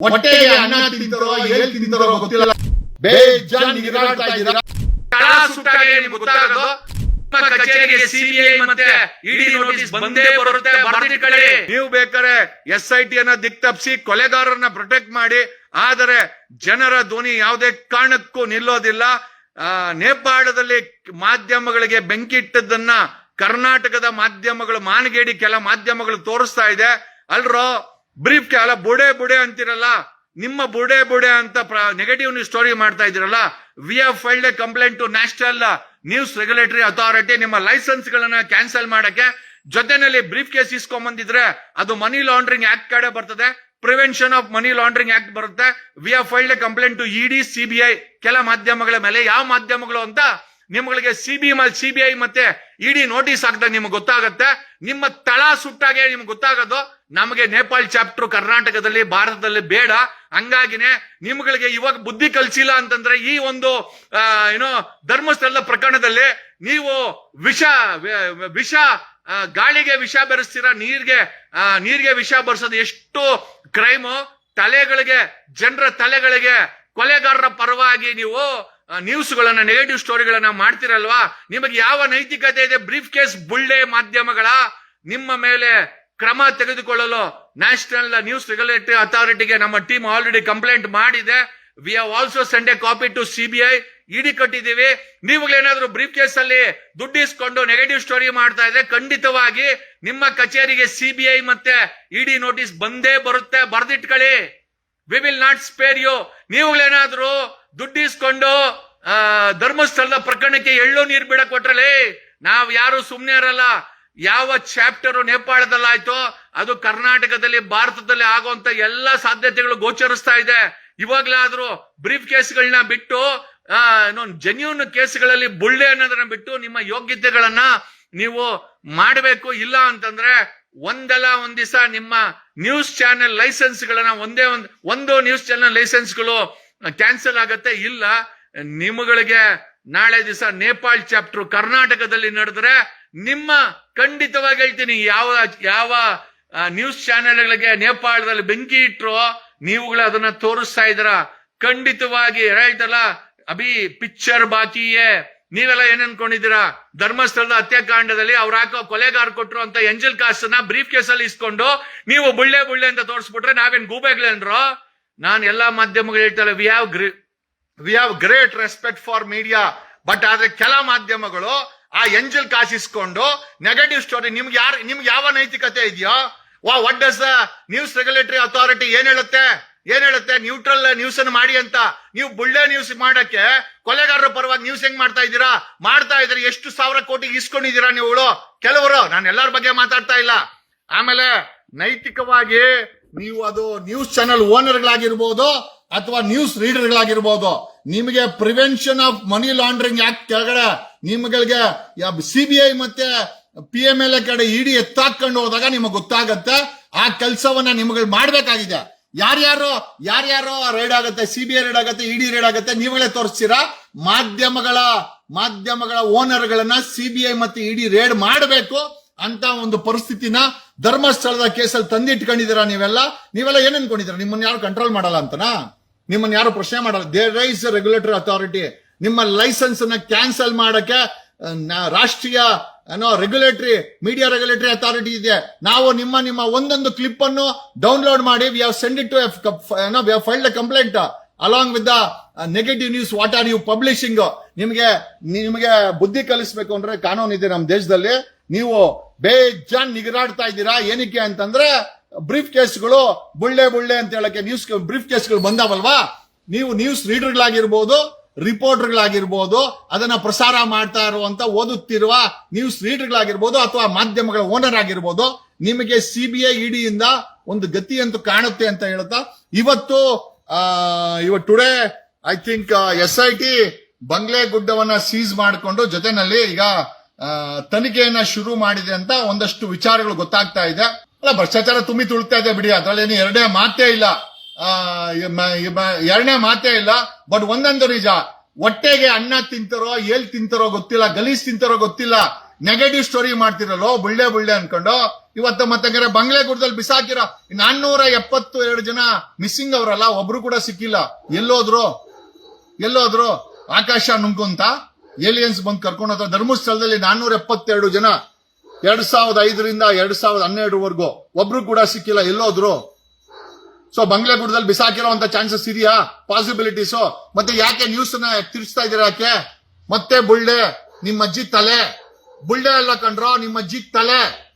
ಹೊಟ್ಟೆಗೆ ಅನ್ನ ತಿಂತಾರೋ ಏನ್ ತಿಂತಾರೋ ಗೊತ್ತಿಲ್ಲ. ಬೇಜಾನ್ ನಿಗರಾಡ್ತಾ ಇದ್ದೀರಾ? ತಳ ಸುಟ್ಟಾಗೆ ನಿಮ್ಗೆ ಗೊತ್ತಾಗೋದು? ನಿಮ್ಮ ಕಚೇರಿಗೆ ಸಿಬಿಐ ಮತ್ತೆ ಇಡಿ ನೋಟಿಸ್ ಬಂದೇ ಬರುತ್ತೆ. ಬರ್ದಿಟ್ಕೊಳ್ಳಿ ನೀವು ಬೇಕಾದ್ರೆ ಎಸ್ ಐ ಟಿ ಅನ್ನ ದಿಕ್ ತಪ್ಪಿಸಿ ಕೊಲೆಗಾರರನ್ನ ಪ್ರೊಟೆಕ್ಟ್ ಮಾಡಿ. ಆದರೆ ಜನರ ಧ್ವನಿ ಯಾವುದೇ ಕಾರಣಕ್ಕೂ ನಿಲ್ಲೋದಿಲ್ಲ. ಆ, ನೇಪಾಳದಲ್ಲಿ ಮಾಧ್ಯಮಗಳಿಗೆ ಬೆಂಕಿ ಇಟ್ಟದ್ದನ್ನ ಕರ್ನಾಟಕದ ಮಾಧ್ಯಮಗಳು ಮಾನಗೇಡಿ ಕೆಲ ಮಾಧ್ಯಮಗಳು ತೋರಿಸ್ತಾ ಇದೆ. ಅಲ್ರೋ ಬ್ರೀಫ್ ಕೇಳ ಬುಡೆ ಬುಡೆ ಅಂತಿರಲ್ಲ, ನಿಮ್ಮ ಬುಡೆ ಬುಡೆ ಅಂತ ನೆಗೆಟಿವ್ ನ್ಯೂಸ್ ಸ್ಟೋರಿ ಮಾಡ್ತಾ ಇದ್ದೀರಲ್ಲ we have filed a complaint to national news regulatory authority ನಿಮ್ಮ ಲೈಸೆನ್ಸ್ ಗಳನ್ನ ಕ್ಯಾನ್ಸಲ್ ಮಾಡಕ್ಕೆ, ಜೊತೆನಲ್ಲಿ ಬ್ರೀಫ್ ಕೇಸ್ ಇಸ್ಕೊಂಡ್ಬಂದಿದ್ರೆ ಅದು ಮನಿ ಲಾಂಡ್ರಿಂಗ್ ಆಕ್ಟ್ ಕಡೆ ಬರ್ತದೆ prevention of money laundering act ಬರುತ್ತೆ we have filed a complaint to ED CBI ಕೆಲ ಮಾಧ್ಯಮಗಳ ಮೇಲೆ, ಯಾವ ಮಾಧ್ಯಮಗಳು ಅಂತ ನಿಮ್ಗಳಿಗೆ ಸಿಬಿ ಐ ಮತ್ತೆ ಇಡಿ ನೋಟಿಸ್ ಹಾಕ್ದಾಗ ನಿಮ್ಗೆ ಗೊತ್ತಾಗತ್ತೆ. ನಿಮ್ಮ ತಳ ಸುಟ್ಟಾಗೆ ನಿಮ್ಗೆ ಗೊತ್ತಾಗೋದು. ನಮಗೆ ನೇಪಾಳ ಚಾಪ್ಟರ್ ಕರ್ನಾಟಕದಲ್ಲಿ, ಭಾರತದಲ್ಲಿ ಬೇಡ. ಹಂಗಾಗಿನೇ ನಿಮ್ಗಳಿಗೆ ಇವಾಗ ಬುದ್ಧಿ ಕಲ್ಸಿಲ್ಲ ಅಂತಂದ್ರೆ ಈ ಒಂದು ಏನೋ ಧರ್ಮಸ್ಥಳದ ಪ್ರಕರಣದಲ್ಲಿ ನೀವು ವಿಷ ವಿಷ ಗಾಳಿಗೆ ವಿಷ ಬೆರೆಸ್ತೀರಾ, ನೀರಿಗೆ ನೀರ್ಗೆ ವಿಷ ಬರ್ಸೋದು ಎಷ್ಟು ಕ್ರೈಮು ತಲೆಗಳಿಗೆ, ಜನರ ತಲೆಗಳಿಗೆ ಕೊಲೆಗಾರರ ಪರವಾಗಿ ನೀವು ನ್ಯೂಸ್ ಗಳನ್ನ ನೆಗೆಟಿವ್ ಸ್ಟೋರಿಗಳನ್ನ ಮಾಡ್ತಿರಲ್ವಾ? ನಿಮಗೆ ಯಾವ ನೈತಿಕತೆ ಇದೆ? ಬ್ರೀಫ್ ಕೇಸ್ ಬುಳ್ಳೆ ಮಾಧ್ಯಮಗಳ ನಿಮ್ಮ ಮೇಲೆ ಕ್ರಮ ತೆಗೆದುಕೊಳ್ಳಲು ನ್ಯಾಷನಲ್ ನ್ಯೂಸ್ ರೆಗ್ಯುಲೇಟರಿ ಅಥಾರಿಟಿಗೆ ನಮ್ಮ ಟೀಮ್ ಆಲ್ರೆಡಿ ಕಂಪ್ಲೇಂಟ್ ಮಾಡಿದೆ. We have also send copy to CBI ED ಕಟ್ಟಿದೀವಿ ನೀವುಗಳೇನಾದ್ರೂ ಬ್ರೀಫ್ ಕೇಸ್ ಅಲ್ಲಿ ದುಡ್ಡು ಇಸ್ಕೊಂಡು ನೆಗೆಟಿವ್ ಸ್ಟೋರಿ ಮಾಡ್ತಾ ಇದ್ರೆ ಖಂಡಿತವಾಗಿ ನಿಮ್ಮ ಕಚೇರಿಗೆ ಸಿಬಿಐ ಮತ್ತೆ ಇಡಿ ನೋಟಿಸ್ ಬಂದೇ ಬರುತ್ತೆ. ಬರ್ದಿಟ್ಕೊಳ್ಳಿ. We will not spare you ನೀವುಗಳೇನಾದ್ರೂ ದುಡ್ಡು ಇಸ್ಕೊಂಡು ಆ, ಧರ್ಮಸ್ಥಳದ ಪ್ರಕರಣಕ್ಕೆ ಎಳ್ಳು ನೀರು ಬಿಡಕ್ ಕೊಟ್ರಲೇ ನಾವ್ ಯಾರು ಸುಮ್ನೆ ಇರಲ್ಲ. ಯಾವ ಚಾಪ್ಟರ್ ನೇಪಾಳದಲ್ಲಾಯ್ತೋ ಅದು ಕರ್ನಾಟಕದಲ್ಲಿ ಭಾರತದಲ್ಲಿ ಆಗುವಂತ ಎಲ್ಲಾ ಸಾಧ್ಯತೆಗಳು ಗೋಚರಿಸ್ತಾ ಇದೆ. ಇವಾಗ್ಲಾದ್ರೂ ಬ್ರೀಫ್ ಕೇಸ್ಗಳನ್ನ ಬಿಟ್ಟು ಆ ಜೆನ್ಯೂನ್ ಕೇಸ್ಗಳಲ್ಲಿ ಬುಳ್ಳೆ ಅನ್ನೋದನ್ನ ಬಿಟ್ಟು ನಿಮ್ಮ ಯೋಗ್ಯತೆಗಳನ್ನ ನೀವು ಮಾಡಬೇಕು ಇಲ್ಲ ಅಂತಂದ್ರೆ ಒಂದಲ್ಲ ಒಂದ್ ನಿಮ್ಮ ನ್ಯೂಸ್ ಚಾನೆಲ್ ಲೈಸೆನ್ಸ್ ಗಳನ್ನ ಒಂದೇ ಒಂದು ಒಂದು ನ್ಯೂಸ್ ಚಾನೆಲ್ ಲೈಸೆನ್ಸ್ಗಳು ಕ್ಯಾನ್ಸಲ್ ಆಗತ್ತೆ? ಇಲ್ಲ. ನಿಮ್ಗಳಿಗೆ ನಾಳೆ ದಿವಸ ನೇಪಾಳ್ ಚಾಪ್ಟರ್ ಕರ್ನಾಟಕದಲ್ಲಿ ನಡೆದ್ರೆ ನಿಮ್ಮ ಖಂಡಿತವಾಗಿ ಹೇಳ್ತೀನಿ. ಯಾವ ಯಾವ ನ್ಯೂಸ್ ಚಾನೆಲ್ಗಳಿಗೆ ನೇಪಾಳದಲ್ಲಿ ಬೆಂಕಿ ಇಟ್ರು ನೀವುಗಳು ಅದನ್ನ ತೋರಿಸ್ತಾ ಇದ್ರ ಖಂಡಿತವಾಗಿ ಹೇಳ್ತಲ್ಲ, ಅಭಿ ಪಿಕ್ಚರ್ ಬಾಕಿಯೇ ನೀವೆಲ್ಲ ಏನ್ ಧರ್ಮಸ್ಥಳದ ಹತ್ಯಾಕಾಂಡದಲ್ಲಿ ಅವ್ರು ಹಾಕೋ ಕೊಲೆಗಾರ ಕೊಟ್ರು ಅಂತ ಎಂಜಲ್ ಕಾಸ್ನ ಬ್ರೀಫ್ ಕೇಸಲ್ಲಿ ಇಸ್ಕೊಂಡು ನೀವು ಬುಳ್ಳೆ ಬುಳ್ಳೆ ಅಂತ ತೋರಿಸ್ಬಿಟ್ರೆ ನಾವೇನ್ ಗೂಬೆಗ್ಲೇನ್ರೋ ನಾನ್ ಎಲ್ಲಾ ಮಾಧ್ಯಮಗಳು ಹೇಳ್ತಾರೆ we have great we have great respect for media but ಆದ್ರೆ ಕೆಲ ಮಾಧ್ಯಮಗಳು ಆ ಎಂಜಲ್ ಕಾಸಿಸ್ಕೊಂಡು ನೆಗೆಟಿವ್ ಸ್ಟೋರಿ ನಿಮ್ಗೆ ಯಾರು, ನಿಮ್ಗೆ ಯಾವ ನೈತಿಕತೆ ಇದೆಯೋ, what what does news regulatory authority ಏನ್ ಹೇಳುತ್ತೆ? ಏನ್ ಹೇಳುತ್ತೆ? ನ್ಯೂಟ್ರಲ್ ನ್ಯೂಸ್ ಅನ್ನು ಮಾಡಿ ಅಂತ. ನೀವು ಬುಳ್ಳೆ ನ್ಯೂಸ್ ಮಾಡಕ್ಕೆ ಕೊಲೆಗಾರರ ಪರವಾಗಿ ನ್ಯೂಸ್ ಹೆಂಗ್ ಮಾಡ್ತಾ ಇದ್ದೀರಾ? ಮಾಡ್ತಾ ಇದ್ರೆ ಎಷ್ಟು ಸಾವಿರ ಕೋಟಿ ಇಸ್ಕೊಂಡಿದ್ದೀರಾ ನೀವು? ಕೆಲವರು, ನಾನು ಎಲ್ಲರ ಬಗ್ಗೆ ಮಾತಾಡ್ತಾ ಇಲ್ಲ. ಆಮೇಲೆ ನೈತಿಕವಾಗಿ ನೀವು ಅದು ನ್ಯೂಸ್ ಚಾನೆಲ್ ಓನರ್ಗಳಾಗಿರ್ಬೋದು ಅಥವಾ ನ್ಯೂಸ್ ರೀಡರ್ಗಳಾಗಿರ್ಬೋದು ನಿಮಗೆ prevention of money laundering act ಕೆಳಗಡೆ? ನಿಮ್ಗಳಿಗೆ ಐ ಮತ್ತೆ ಪಿ ಎಂ ಎಲ್ ಎ ಕಡೆ ಇಡಿ ಎತ್ತಾಕೊಂಡು ಹೋದಾಗ ನಿಮಗೆ ಗೊತ್ತಾಗತ್ತೆ, ಆ ಕೆಲಸವನ್ನ ನಿಮ್ಗಳು ಮಾಡ್ಬೇಕಾಗಿದೆ. ಯಾರ್ಯಾರು ಯಾರ್ಯಾರು ರೈಡ್ ಆಗುತ್ತೆ ಐ ರೈಡ್ ಆಗುತ್ತೆ ಇಡಿ ರೈಡ್ ಆಗುತ್ತೆ ನೀವುಗಳೇ ತೋರಿಸ್ತೀರಾ? ಮಾಧ್ಯಮಗಳ ಮಾಧ್ಯಮಗಳ ಓನರ್ಗಳನ್ನ ಐ ಮತ್ತೆ ಇಡಿ ರೇಡ್ ಮಾಡಬೇಕು. ಅಂತ ಒಂದು ಪರಿಸ್ಥಿತಿನ ಧರ್ಮಸ್ಥಳದ ಕೇಸಲ್ಲಿ ತಂದಿಟ್ಕೊಂಡಿದ್ದೀರಾ ನೀವೆಲ್ಲ? ನೀವೆಲ್ಲ ಏನ್ ಅನ್ಕೊಂಡಿದ್ದೀರಾ? ನಿಮ್ಮನ್ನ ಯಾರು ಕಂಟ್ರೋಲ್ ಮಾಡಲ್ಲ ಅಂತನಾ? ನಿಮ್ಮನ್ನ ಯಾರು ಪ್ರಶ್ನೆ ಮಾಡಲ್ಲ? ದೇರ್ ಇಸ್ ರೆಗ್ಯುಲೇಟರಿ ಅಥಾರಿಟಿ ನಿಮ್ಮ ಲೈಸೆನ್ಸ್ ಅನ್ನ ಕ್ಯಾನ್ಸಲ್ ಮಾಡಕ್ಕೆ ರಾಷ್ಟ್ರೀಯ, ಏನೋ ರೆಗ್ಯುಲೇಟರಿ ಮೀಡಿಯಾ ರೆಗ್ಯುಲೇಟರಿ ಅಥಾರಿಟಿ ಇದೆ. ನಾವು ನಿಮ್ಮ ನಿಮ್ಮ ಒಂದೊಂದು ಕ್ಲಿಪ್ ಅನ್ನು ಡೌನ್ಲೋಡ್ ಮಾಡಿ we have send it to ಏನೋ we have filed complaint along with the negative news what are you publishing ನಿಮಗೆ ನಿಮಗೆ ಬುದ್ಧಿ ಕಲಿಸ್ಬೇಕು ಅಂದ್ರೆ ಕಾನೂನು ಇದೆ ನಮ್ಮ ದೇಶದಲ್ಲಿ. ನೀವು ಬೇಜಾನ್ ನಿಗರಾಡ್ತಾ ಇದ್ದೀರಾ? ಏನಕ್ಕೆ ಅಂತಂದ್ರೆ ಬ್ರೀಫ್ ಕೇಸ್ಗಳು ಬುಳ್ಳೆ ಬುಳ್ಳೆ ಅಂತ ಹೇಳಕ್ಕೆ ನ್ಯೂಸ್ ಬ್ರೀಫ್ ಕೇಸ್ಗಳು ಬಂದಾವಲ್ವಾ? ನೀವು ನ್ಯೂಸ್ ರೀಡರ್ಗಳಾಗಿರ್ಬೋದು ರಿಪೋರ್ಟರ್ಗಳಾಗಿರ್ಬೋದು ಅದನ್ನ ಪ್ರಸಾರ ಮಾಡ್ತಾ ಇರುವಂತ, ಓದುತ್ತಿರುವ ನ್ಯೂಸ್ ರೀಡರ್ಗಳಾಗಿರ್ಬೋದು ಅಥವಾ ಮಾಧ್ಯಮಗಳ ಓನರ್ ಆಗಿರ್ಬೋದು, ನಿಮಗೆ ಸಿಬಿಐ ಇಡಿಯಿಂದ ಒಂದು ಗತಿ ಅಂತೂ ಕಾಣುತ್ತೆ ಅಂತ ಹೇಳ್ತಾ ಇವತ್ತು ಇವತ್ತು today I think S I T Bangle ಗುಡ್ಡವನ್ನ seize ಮಾಡಿಕೊಂಡು ಜೊತೆನಲ್ಲಿ ಈಗ ತನಿಖೆಯನ್ನ ಶುರು ಮಾಡಿದೆ ಅಂತ ಒಂದಷ್ಟು ವಿಚಾರಗಳು ಗೊತ್ತಾಗ್ತಾ ಇದೆ. ಅಲ್ಲ, ಭ್ರಷ್ಟಾಚಾರ ತುಂಬಿ ತುಳಿತಾ ಇದೆ ಬಿಡಿ ಅದ್ರಲ್ಲಿ ಎರಡನೇ ಮಾತೇ ಇಲ್ಲ. ಎರಡನೇ ಮಾತೇ ಇಲ್ಲ, ಬಟ್ ಒಂದೊಂದು ನಿಜ. ಹೊಟ್ಟೆಗೆ ಅನ್ನ ತಿಂತಾರೋ ಎಲ್ ತಿಂತಾರೋ ಗೊತ್ತಿಲ್ಲ, ಗಲೀಜ್ ತಿಂತಾರೋ ಗೊತ್ತಿಲ್ಲ. ನೆಗೆಟಿವ್ ಸ್ಟೋರಿ ಮಾಡ್ತಿರಲ್ಲೋ, ಬುಳ್ಳೆ ಬುಳ್ಳೆ ಅನ್ಕೊಂಡು. ಇವತ್ತು ಮತ್ತೆ ಬಂಗ್ಲೆಗೂಡದಲ್ಲಿ ಬಿಸಾಕಿರೋ ನಾನ್ನೂರ ಎಪ್ಪತ್ತು ಎರಡು ಜನ ಮಿಸ್ಸಿಂಗ್ ಅವರಲ್ಲ, ಒಬ್ರು ಕೂಡ ಸಿಕ್ಕಿಲ್ಲ. ಎಲ್ಲೋದ್ರು? ಎಲ್ಲೋದ್ರು? ಆಕಾಶ ನುಂಗುಂತ ಏಲಿಯನ್ಸ್ ಬಂದು ಕರ್ಕೊಂಡು ಹೋದ ಧರ್ಮಸ್ಥಳದಲ್ಲಿ ನಾನ್ನೂರ ಎಪ್ಪತ್ತೆರಡು ಜನ ಎರಡ್ ಸಾವಿರದ ಐದರಿಂದ ಎರಡ್ ಸಾವಿರದ ಹನ್ನೆರಡುವರೆಗೂ. ಒಬ್ರು ಕೂಡ ಸಿಕ್ಕಿಲ್ಲ, ಎಲ್ಲೋದ್ರು. ಸೊ ಬಂಗ್ಲೆಗುಡದಲ್ಲಿ ಬಿಸಾಕಿರೋಂತ ಚಾನ್ಸಸ್ ಇದೆಯಾ? ಪಾಸಿಬಿಲಿಟೀಸ್ ಮತ್ತೆ ಯಾಕೆ ನ್ಯೂಸ್ನ ತಿರ್ಸ್ತಾ ಇದೀರ ಯಾಕೆ? ಮತ್ತೆ ಬುಳ್ಳೆ, ನಿಮ್ಮ ಅಜ್ಜಿ ತಲೆ. ಬುಳ್ಳೆ ಎಲ್ಲ ಕಂಡ್ರೋ, ನಿಮ್ಮ ಅಜ್ಜಿ ತಲೆ.